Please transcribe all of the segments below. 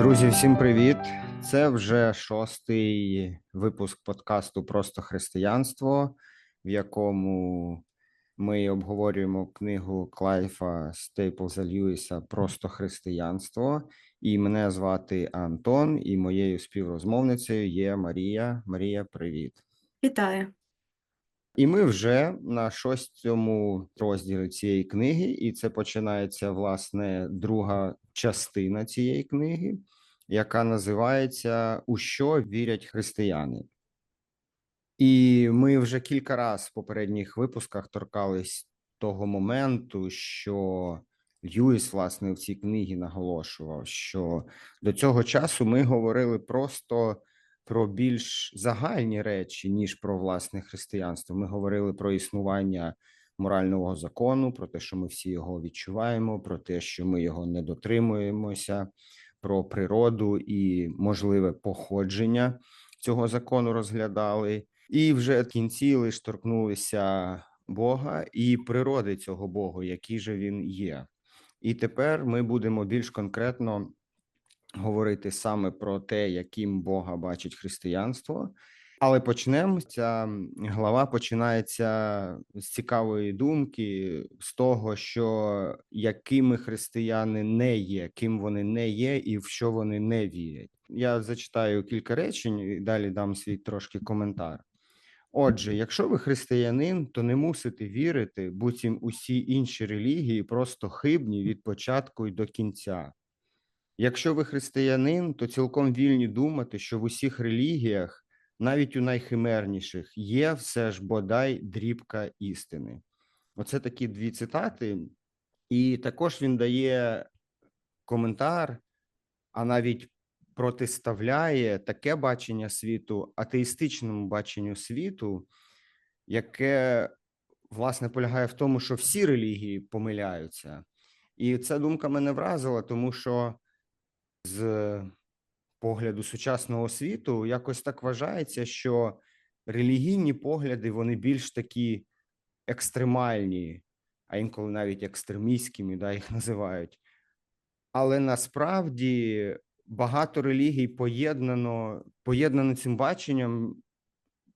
Друзі, всім привіт! Це вже шостий випуск подкасту Просто християнство, в якому ми обговорюємо книгу Клайфа Стейплза Льюіса Просто християнство. І мене звати Антон, і моєю співрозмовницею є Марія. Марія, привіт! Вітаю. І ми вже на шостому розділі цієї книги, і це починається власне друга частина цієї книги, яка називається У що вірять християни. І ми вже кілька разів в попередніх випусках торкались того моменту, що Льюіс, власне, в цій книгі наголошував, що до цього часу ми говорили просто про більш загальні речі, ніж про власне християнство. Ми говорили про існування морального закону, про те, що ми всі його відчуваємо, про те, що ми його не дотримуємося, про природу і можливе походження цього закону розглядали. І вже в кінці лише торкнулися Бога і природи цього Бога, який же він є. І тепер ми будемо більш конкретно говорити саме про те, яким Бога бачить християнство. Але почнемо ця глава починається з цікавої думки, з того, що якими християни не є, ким вони не є, і в що вони не вірять. Я зачитаю кілька речень і далі дам свій трошки коментар. Отже, якщо ви християнин, то не мусите вірити, буцім усі інші релігії просто хибні від початку й до кінця. Якщо ви християнин, то цілком вільні думати, що в усіх релігіях, навіть у найхимерніших, є все ж бодай дрібка істини. Оце такі дві цитати, і також він дає коментар, а навіть протиставляє таке бачення світу атеїстичному баченню світу, яке власне полягає в тому, що всі релігії помиляються. І ця думка мене вразила, тому що з погляду сучасного світу якось так вважається, що релігійні погляди вони більш такі екстремальні, а інколи навіть екстремістськими, да, їх називають. Але насправді багато релігій поєднано поєднано цим баченням,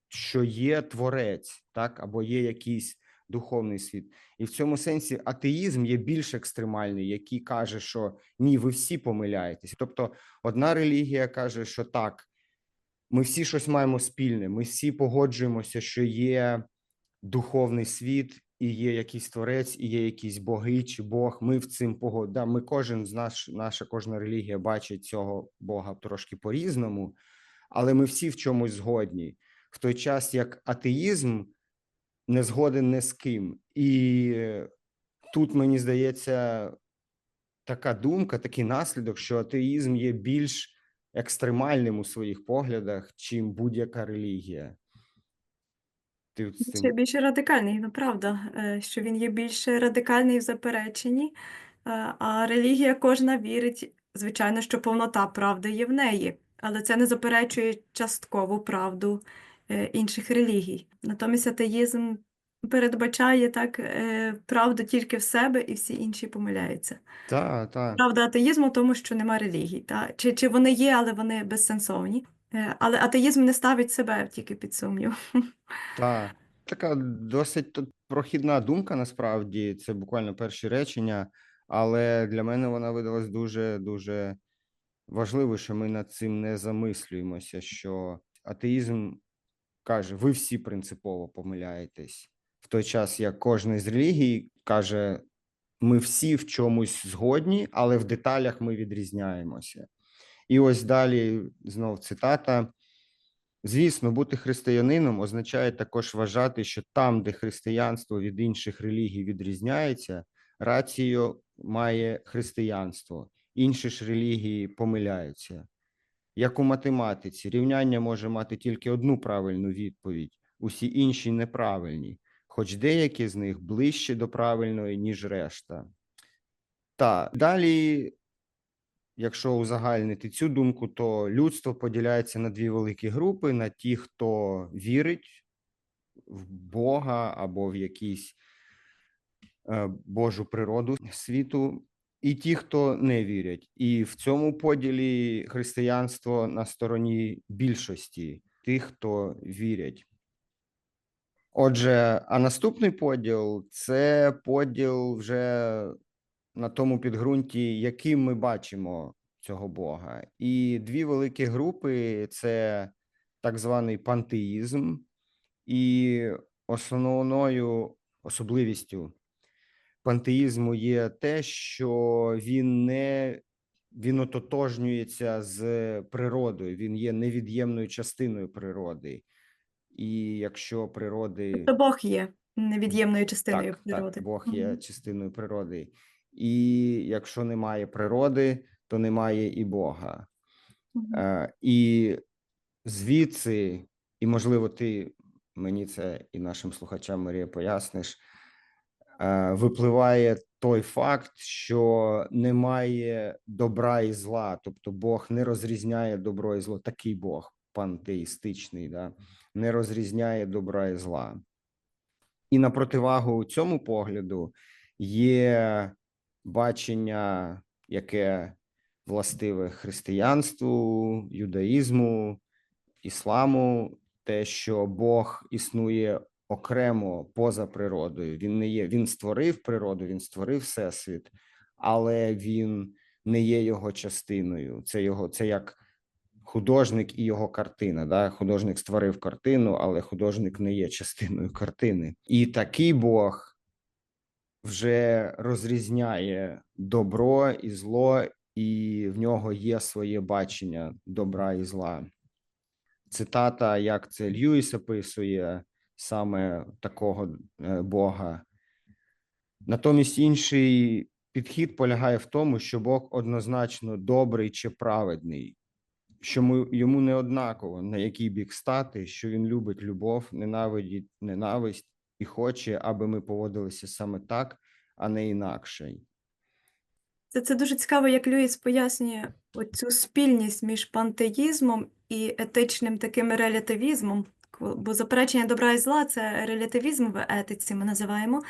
що є творець, так, або є якийсь духовний світ, і в цьому сенсі атеїзм є більш екстремальний, який каже, що ні, ви всі помиляєтесь. Тобто, одна релігія каже, що так, ми всі щось маємо спільне, ми всі погоджуємося, що є духовний світ, і є якийсь творець, і є якісь боги чи Бог. Ми в цим погод... Ми кожен з нас, наша кожна релігія бачить цього Бога трошки по-різному, але ми всі в чомусь згодні. В той час як атеїзм не згоден не з ким. І тут мені здається така думка, такий наслідок, що атеїзм є більш екстремальним у своїх поглядах, чим будь-яка релігія. Ти Ще більш радикальний, ну правда, е, що він є більш радикальний в запереченні, е, а релігія кожна вірить, звичайно, що повнота правди є в неї, але це не заперечує часткову правду інших релігій. Натомість атеїзм передбачає так е, правду тільки в себе, і всі інші помиляються. Так, так. Правда атеїзму, тому що нема релігій. Та? Чи, чи вони є, але вони безсенсовні. Е, але атеїзм не ставить себе тільки під сумнів. Так. Така досить прохідна думка, насправді, це буквально перші речення, але для мене вона видалась дуже дуже важливо, що ми над цим не замислюємося, що атеїзм каже: ви всі принципово помиляєтесь. В той час, як кожна з релігій каже, ми всі в чомусь згодні, але в деталях ми відрізняємося. І ось далі знов цитата. Звісно, бути християнином означає також вважати, що там, де християнство від інших релігій відрізняється, рацію має християнство, інші ж релігії помиляються. Як у математиці, рівняння може мати тільки одну правильну відповідь, усі інші неправильні, хоч деякі з них ближче до правильної, ніж решта. Та далі, якщо узагальнити цю думку, то людство поділяється на дві великі групи: на ті, хто вірить в Бога або в якісь е, Божу природу світу, і ті, хто не вірять. І в цьому поділі християнство на стороні більшості тих, хто вірять. Отже, а наступний поділ це поділ вже на тому підґрунті, яким ми бачимо цього Бога. І дві великі групи це так званий пантеїзм, і основною особливістю пантеїзму є те, що він не він ототожнюється з природою, він є невід'ємною частиною природи. І якщо природи То Бог є невід'ємною частиною так, природи. так, Бог є частиною природи, і якщо немає природи, то немає і Бога. Мгм. Е, і звідси, і можливо, ти мені це і нашим слухачам Марія поясниш, випливає той факт, що немає добра і зла, тобто Бог не розрізняє добро і зло. Такий Бог пантеїстичний, да? не розрізняє добра і зла. І на противагу цьому погляду є бачення, яке властиве християнству, юдаїзму, ісламу, те, що Бог існує окремо поза природою. Він не є, він створив природу, він створив всесвіт, але він не є його частиною. Це його, це як художник і його картина. Да? Художник створив картину, але художник не є частиною картини. І такий Бог вже розрізняє добро і зло, і в нього є своє бачення добра і зла. Цитата, як це Льюіс описує саме такого е, Бога. Натомість інший підхід полягає в тому, що Бог однозначно добрий чи праведний, що йому не однаково на який бік стати, що він любить любов, ненавидить ненависть і хоче, аби ми поводилися саме так, а не інакше. Це, це дуже цікаво, як Люїс пояснює оцю спільність між пантеїзмом і етичним таким релятивізмом. Бо заперечення добра і зла це релятивізм в етиці, ми називаємо.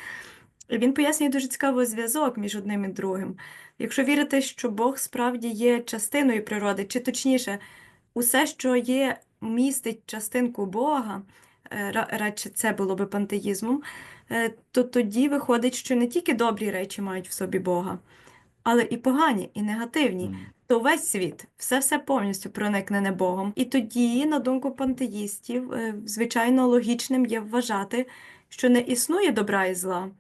Він пояснює дуже цікавий зв'язок між одним і другим. Якщо вірити, що Бог справді є частиною природи, чи точніше, усе, що є, містить частинку Бога, е, радше це було би пантеїзмом, е, то тоді виходить, що не тільки добрі речі мають в собі Бога, але і погані, і негативні. То весь світ, все все повністю проникнене Богом. І тоді, на думку пантеїстів, е, звичайно, логічним є вважати, що не існує добра і зла,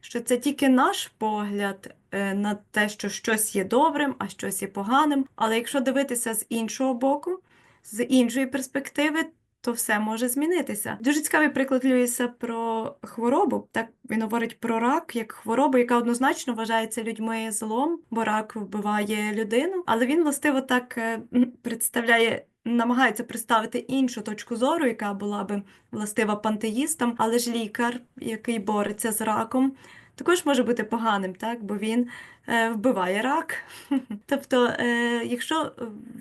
що це тільки наш погляд е, на те, що щось є добрим, а щось є поганим. Але якщо дивитися з іншого боку, з іншої перспективи, то все може змінитися. Дуже цікавий приклад Льюіса про хворобу. Так він говорить про рак як хворобу, яка однозначно вважається людьми злом, бо рак вбиває людину. Але він властиво так е, представляє. Намагається представити іншу точку зору, яка була би властива пантеїстам, але ж лікар, який бореться з раком, також може бути поганим, так? бо він е, вбиває рак. Тобто, е, якщо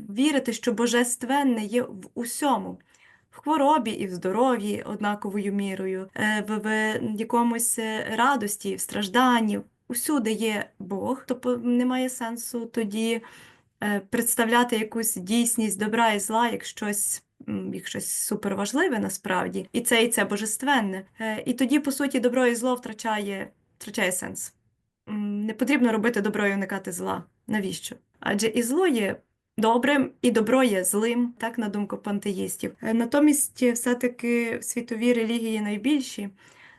вірити, що божественне є в усьому, в хворобі і в здоров'ї однаковою мірою, е, в, якомусь е, радості, в стражданні, усюди є Бог, то немає сенсу тоді е, представляти якусь дійсність добра і зла як щось. Як щось суперважливе насправді, і це і це божественне. І тоді, по суті, добро і зло втрачає, втрачає сенс. Не потрібно робити добро і уникати зла. Навіщо? Адже і зло є добрим, і добро є злим, так на думку пантеїстів. Е, Натомість, е, все-таки світові релігії найбільші,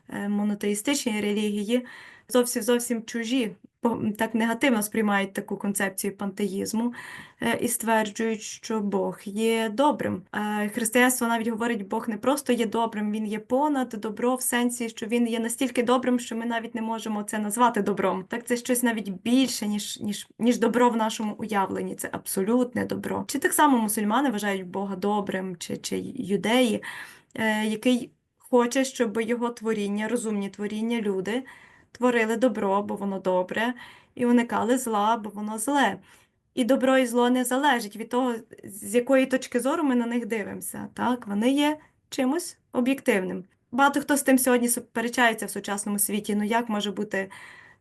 е, монотеїстичні релігії, зовсім зовсім чужі, так негативно сприймають таку концепцію пантеїзму е, і стверджують, що Бог є добрим. Е, Християнство навіть говорить, Бог не просто є добрим, він є понад добро в сенсі, що він є настільки добрим, що ми навіть не можемо це назвати добром. Так це щось навіть більше, ніж, ніж, ніж добро в нашому уявленні. Це абсолютне добро. Чи так само мусульмани вважають Бога добрим, чи, чи юдеї, е, який хоче, щоб його творіння, розумні творіння, люди творили добро, бо воно добре, і уникали зла, бо воно зле. І добро і зло не залежить від того, з якої точки зору ми на них дивимося. Так? Вони є чимось об'єктивним. Багато хто з тим сьогодні сперечається в сучасному світі. Ну як може бути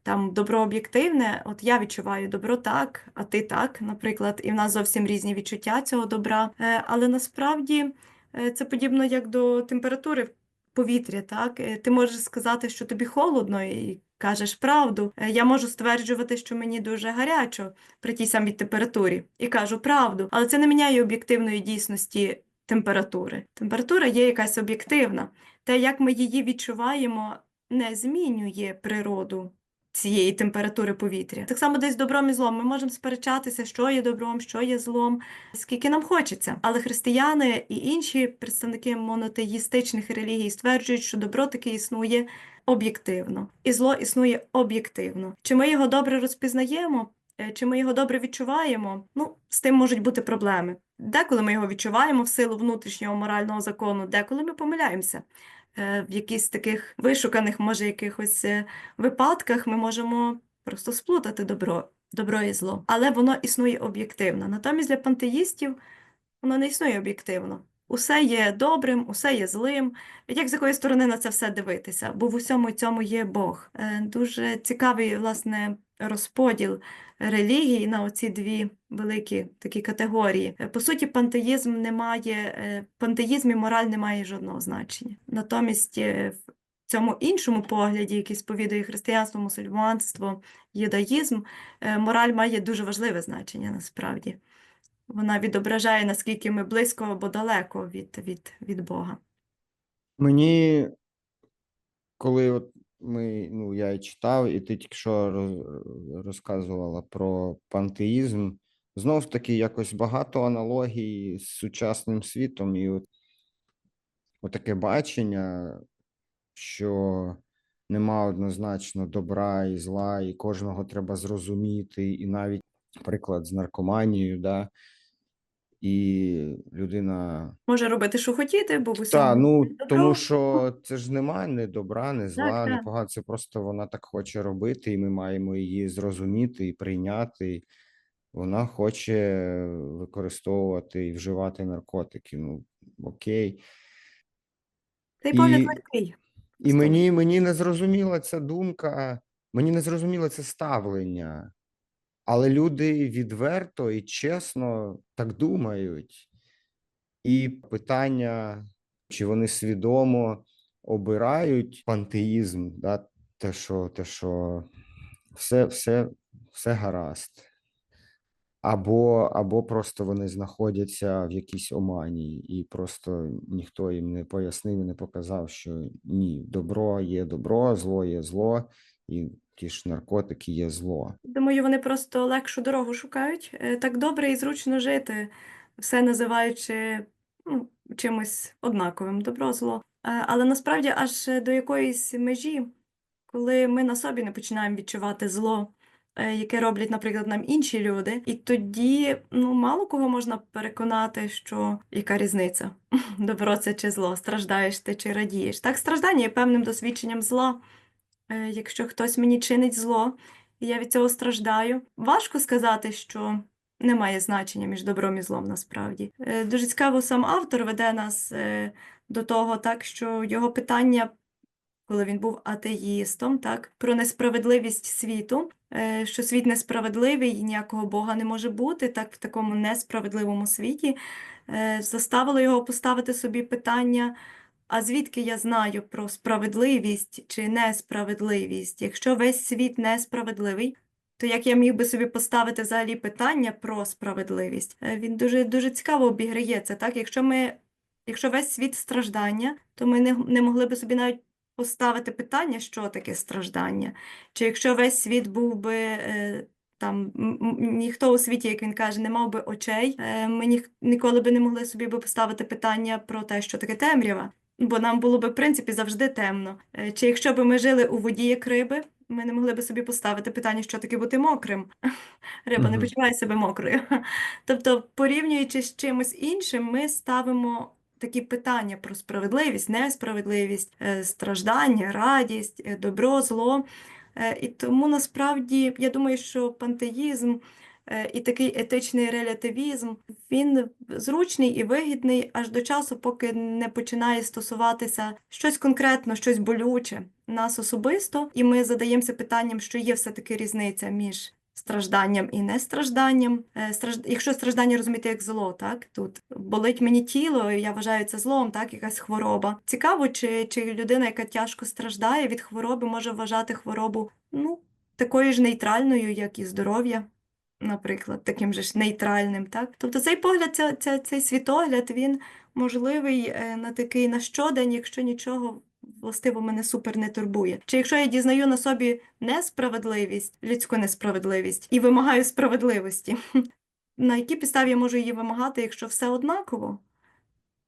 там добро об'єктивне, от я відчуваю добро так, а ти так, наприклад, і в нас зовсім різні відчуття цього добра. Е, Але насправді е, це подібно як до температури повітря. Так? Е, Ти можеш сказати, що тобі холодно, і кажеш правду. Е, Я можу стверджувати, що мені дуже гарячо при тій самій температурі, і кажу правду, але це не міняє об'єктивної дійсності температури. Температура є якась об'єктивна. Те, як ми її відчуваємо, не змінює природу цієї температури повітря. Так само десь добром і злом. Ми можемо сперечатися, що є добром, що є злом, скільки нам хочеться. Але християни і інші представники монотеїстичних релігій стверджують, що добро таки існує об'єктивно, і зло існує об'єктивно. Чи ми його добре розпізнаємо? Е, Чи ми його добре відчуваємо? Ну, з тим можуть бути проблеми. Деколи ми його відчуваємо в силу внутрішнього морального закону, деколи ми помиляємося. Е, В якихось таких вишуканих, може, якихось е, випадках ми можемо просто сплутати добро, добро і зло. Але воно існує об'єктивно. Натомість для пантеїстів воно не існує об'єктивно. Усе є добрим, усе є злим. Як з якої сторони на це все дивитися? Бо в усьому цьому є Бог. Е, Дуже цікавий, власне, розподіл релігій на оці дві великі такі категорії. Е, По суті, пантеїзм не має, е, в пантеїзмі мораль не має жодного значення. Натомість е, в цьому іншому погляді, який сповідує християнство, мусульманство, юдаїзм, мораль має дуже важливе значення насправді. Вона відображає, наскільки ми близько або далеко від, від, від Бога. Мені, коли от ми, ну, я і читав, і ти тільки що розказувала про пантеїзм, знов таки якось багато аналогій з сучасним світом, і от, таке бачення, що нема однозначно добра і зла, і кожного треба зрозуміти, і навіть приклад з наркоманією, да, і людина Може робити, що хотіти, бо в Та, усьому ну добро. тому що це ж немає ні добра, ні зла, ні так. погано. Це просто вона так хоче робити, і ми маємо її зрозуміти і прийняти. Вона хоче використовувати і вживати наркотики. Ну, окей. Цей погляд легкий. і мені, мені не зрозуміла ця думка, мені не зрозуміло це ставлення. Але люди відверто і чесно так думають. І питання, чи вони свідомо обирають пантеїзм, да, те, що, те, що все, все, все гаразд. Або, або просто вони знаходяться в якійсь омані, і просто ніхто їм не пояснив і не показав, що ні, добро є добро, зло є зло, і ті ж наркотики є зло. Думаю, вони просто легшу дорогу шукають. Е, Так добре і зручно жити, все називаючи ну, чимось однаковим, добро, зло. Е, Але насправді аж до якоїсь межі, коли ми на собі не починаємо відчувати зло, е, яке роблять, наприклад, нам інші люди, і тоді ну, мало кого можна переконати, що яка різниця, добро це чи зло, страждаєш ти чи радієш. Так, страждання є певним досвідченням зла. Е, Якщо хтось мені чинить зло, і я від цього страждаю. Важко сказати, що немає значення між добром і злом насправді. Е, Дуже цікаво, сам автор веде нас е, до того, так, що його питання, коли він був атеїстом, так, про несправедливість світу, що світ несправедливий і ніякого Бога не може бути, так в такому несправедливому світі, заставило його поставити собі питання. А звідки я знаю про справедливість чи несправедливість? Якщо весь світ несправедливий, то як я міг би собі поставити взагалі питання про справедливість? Е, Він дуже, дуже цікаво обіграє це, так? Якщо ми, якщо весь світ страждання, то ми не, не могли би собі навіть поставити питання, що таке страждання. Чи якщо весь світ був би е, там ніхто у світі, як він каже, не мав би очей, е, ми ніколи би не могли собі би поставити питання про те, що таке темрява. Бо нам було би, в принципі, завжди темно. Е, Чи якщо б ми жили у воді, як риби, ми не могли би собі поставити питання, що таке бути мокрим. Риба не почуває себе мокрою. Тобто, порівнюючи з чимось іншим, ми ставимо такі питання про справедливість, несправедливість, е, страждання, радість, е, добро, зло. І тому насправді я думаю, що пантеїзм і такий етичний релятивізм, він зручний і вигідний аж до часу, поки не починає стосуватися щось конкретно, щось болюче нас особисто, і ми задаємося питанням, що є все-таки різниця між стражданням і нестражданням. Е, страж- Якщо страждання розуміти як зло, так тут болить мені тіло, я вважаю це злом, так, якась хвороба. Цікаво, чи, чи людина, яка тяжко страждає від хвороби, може вважати хворобу ну, такою ж нейтральною, як і здоров'я. Наприклад, таким же ж нейтральним, так? Тобто цей погляд, ця, ця, цей світогляд, він можливий е, на такий на щодень, якщо нічого властиво мене супер не турбує. Чи якщо я дізнаю на собі несправедливість, людську несправедливість і вимагаю справедливості, на якій підставі я можу її вимагати, якщо все однаково?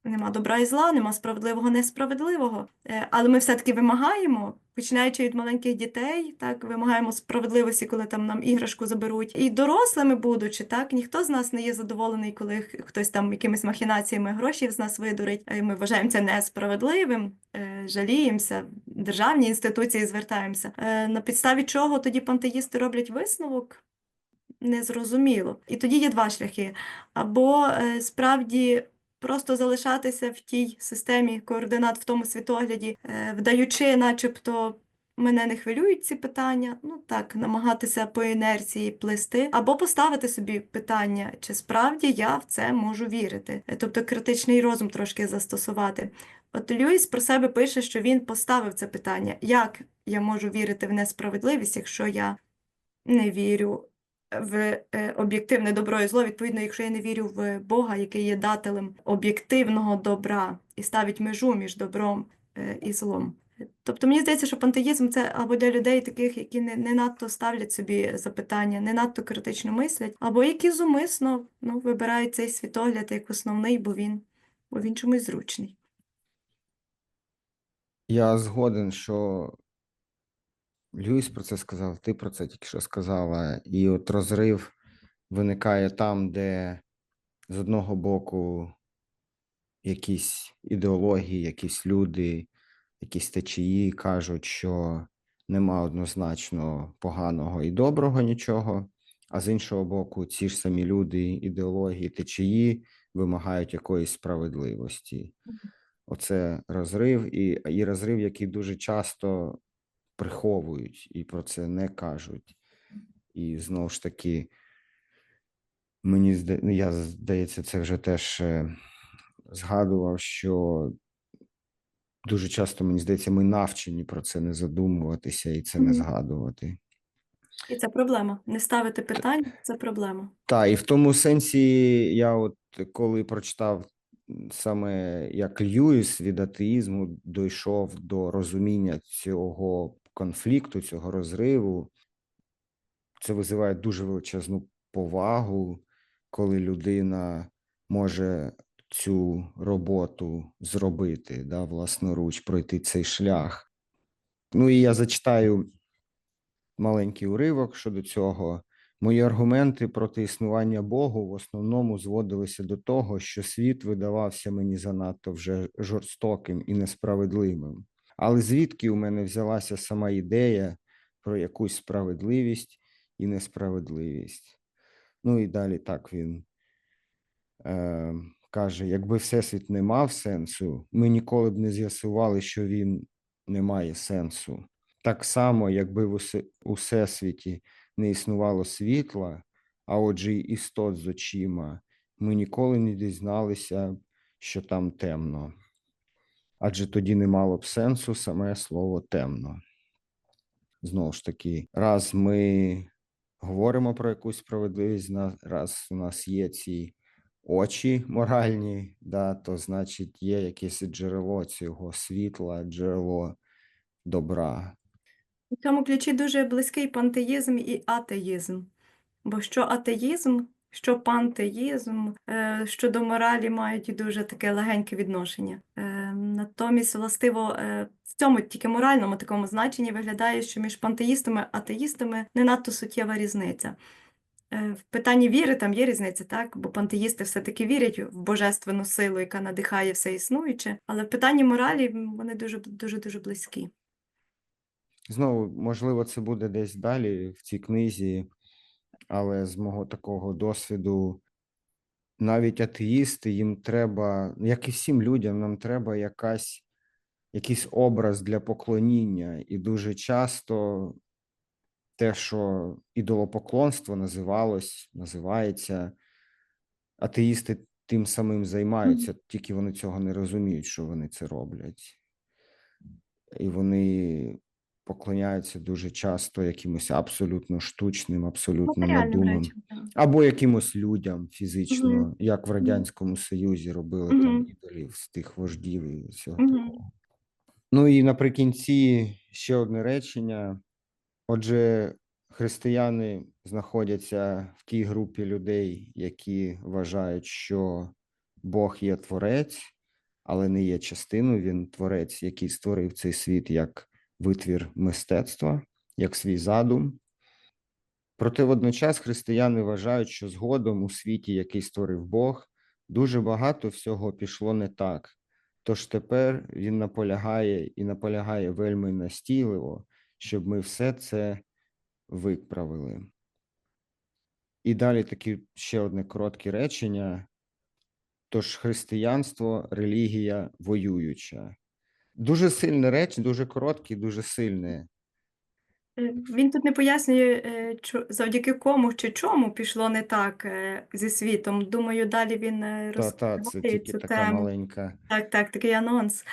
Нема добра і зла, нема справедливого, несправедливого. Е, Але ми все-таки вимагаємо, починаючи від маленьких дітей, так, вимагаємо справедливості, коли там нам іграшку заберуть. І дорослими будучи, так, ніхто з нас не є задоволений, коли хтось там якимись махінаціями гроші з нас видурить. Е, Ми вважаємо це несправедливим, е, жаліємося, державні інституції звертаємося. На підставі чого тоді пантеїсти роблять висновок? Незрозуміло. І тоді є два шляхи. Або справді просто залишатися в тій системі координат в тому світогляді, е, вдаючи, начебто. Мене не хвилюють ці питання, ну так, намагатися по інерції плести, або поставити собі питання, чи справді я в це можу вірити, Е, тобто критичний розум трошки застосувати. От Льюіс про себе пише, що він поставив це питання, як я можу вірити в несправедливість, якщо я не вірю в е, об'єктивне добро і зло, відповідно, якщо я не вірю в Бога, який є дателем об'єктивного добра і ставить межу між добром е, і злом. Тобто мені здається, що пантеїзм це або для людей таких, які не, не надто ставлять собі запитання, не надто критично мислять, або які зумисно ну, вибирають цей світогляд як основний, бо він, бо він чомусь зручний. Я згоден, що Льюіс про це сказав, ти про це тільки що сказала. І от розрив виникає там, де з одного боку якісь ідеології, якісь люди, якісь течії кажуть, що нема однозначно поганого і доброго нічого, а з іншого боку, ці ж самі люди, ідеології, течії вимагають якоїсь справедливості. Оце розрив, і, і розрив, який дуже часто приховують і про це не кажуть. І знову ж таки, мені зда... ну, я здається, це вже теж е, згадував, що дуже часто, мені здається, ми навчені про це не задумуватися і це не згадувати. І це проблема. Не ставити питань це проблема. Так, і в тому сенсі я, от коли прочитав саме як Льюіс від атеїзму дійшов до розуміння цього конфлікту, цього розриву, це визиває дуже величезну повагу, коли людина може цю роботу зробити, да, власноруч, пройти цей шлях. Ну і я зачитаю маленький уривок щодо цього. Мої аргументи проти існування Богу в основному зводилися до того, що світ видавався мені занадто вже жорстоким і несправедливим. Але звідки у мене взялася сама ідея про якусь справедливість і несправедливість? Ну і далі так він е, каже: якби Всесвіт не мав сенсу, ми ніколи б не з'ясували, що він не має сенсу. Так само, якби в усе- у всесвіті не існувало світла, а отже, й істот з очима, ми ніколи не дізналися, що там темно. Адже тоді не мало б сенсу саме слово темно. Знову ж таки, раз ми говоримо про якусь справедливість, раз у нас є ці очі моральні, да, то значить є якесь джерело цього світла, джерело добра. У цьому ключі дуже близький пантеїзм і атеїзм. Бо що атеїзм, що пантеїзм е, щодо моралі мають дуже таке легеньке відношення. Е, Натомість, властиво, е, в цьому тільки моральному такому значенні виглядає, що між пантеїстами і атеїстами не надто суттєва різниця. В питанні віри там є різниця, так? Бо пантеїсти все-таки вірять в божественну силу, яка надихає все існуюче. Але в питанні моралі вони дуже дуже дуже близькі. Знову, можливо, це буде десь далі в цій книзі, але з мого такого досвіду, навіть атеїсти, їм треба, як і всім людям, нам треба якась, якийсь образ для поклоніння. І дуже часто те, що ідолопоклонство називалось, називається, атеїсти тим самим займаються, тільки вони цього не розуміють, що вони це роблять. І вони поклоняються дуже часто якимось абсолютно штучним, абсолютно Матеріальним надуманим, або якимось людям фізично, Мгм. як в Радянському Союзі робили там Мгм. ідолів з тих вождів і всього Мгм. такого. Ну і наприкінці ще одне речення. Отже, християни знаходяться в тій групі людей, які вважають, що Бог є творець, але не є частиною. Він творець, який створив цей світ як витвір мистецтва, як свій задум. Проте водночас християни вважають, що згодом у світі, який створив Бог, дуже багато всього пішло не так. Тож тепер він наполягає і наполягає вельми настійливо, щоб ми все це виправили. І далі таке ще одне коротке речення. Тож християнство релігія воююча. Дуже сильне реч, дуже коротке, дуже сильне. Він тут не пояснює, е, завдяки кому чи чому пішло не так е, зі світом. Думаю, далі він е, Та, та, це тільки цю така тему. маленька. Так, так, такий анонс.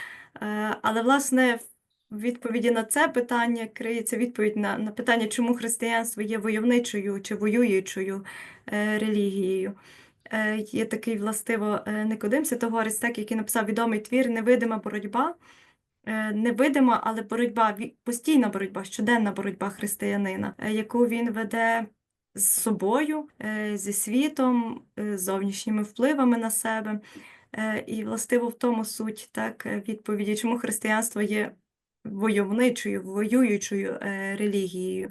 Але, власне, в відповіді на це питання криється відповідь на, на питання, чому християнство є войовничою чи воюючою релігією. Є такий властиво Никодим Святогорець, так, який написав відомий твір Невидима боротьба. Е, Невидима, але боротьба, постійна боротьба, щоденна боротьба християнина, е, яку він веде з собою, е, зі світом, зовнішніми впливами на себе. І властиво в тому суть так, відповіді, чому християнство є войовничою, воюючою релігією.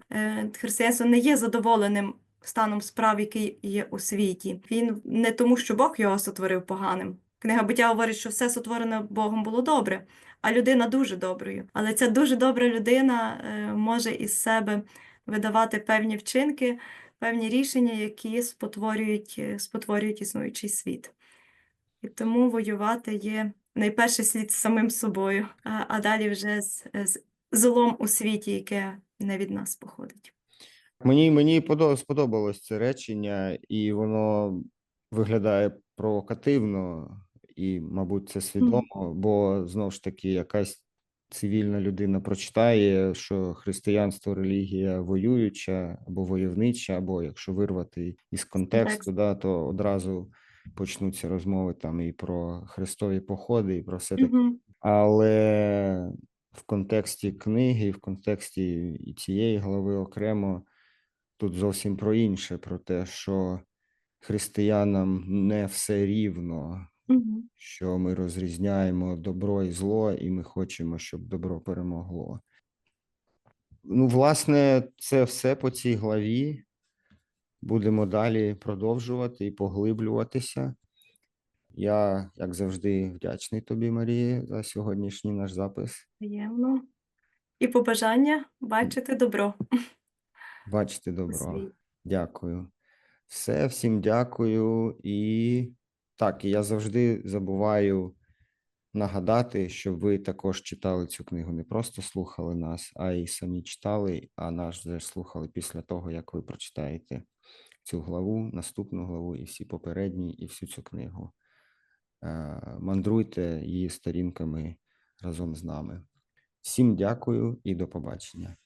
Християнство не є задоволеним станом справ, який є у світі. Він не тому, що Бог його сотворив поганим. Книга буття говорить, що все сотворене Богом було добре, а людина дуже доброю. Але ця дуже добра людина е, може із себе видавати певні вчинки, певні рішення, які спотворюють, е, спотворюють існуючий світ. І тому воювати є найперше слід з самим собою, а, далі вже з, з злом у світі, яке не від нас походить. Мені, мені подо- сподобалось це речення, і воно виглядає провокативно, і, мабуть, це свідомо, бо знову ж таки якась цивільна людина прочитає, що християнство релігія воююча або войовнича, або якщо вирвати із контексту, да, то одразу почнуться розмови там і про хрестові походи, і про все таке. Мгм. Але в контексті книги, в контексті і цієї глави окремо тут зовсім про інше, про те, що християнам не все рівно, Що ми розрізняємо добро і зло, і ми хочемо, щоб добро перемогло. Ну, власне, це все по цій главі. Будемо далі продовжувати і поглиблюватися. Я, як завжди, вдячний тобі, Марії, за сьогоднішній наш запис. Приємно. І побажання бачити добро. Бачити добро. Дякую. Все, всім дякую. І так, і я завжди забуваю нагадати, щоб ви також читали цю книгу, не просто слухали нас, а й самі читали, а нас вже слухали після того, як ви прочитаєте цю главу, наступну главу, і всі попередні, і всю цю книгу. Е, Мандруйте її сторінками разом з нами. Всім дякую і до побачення.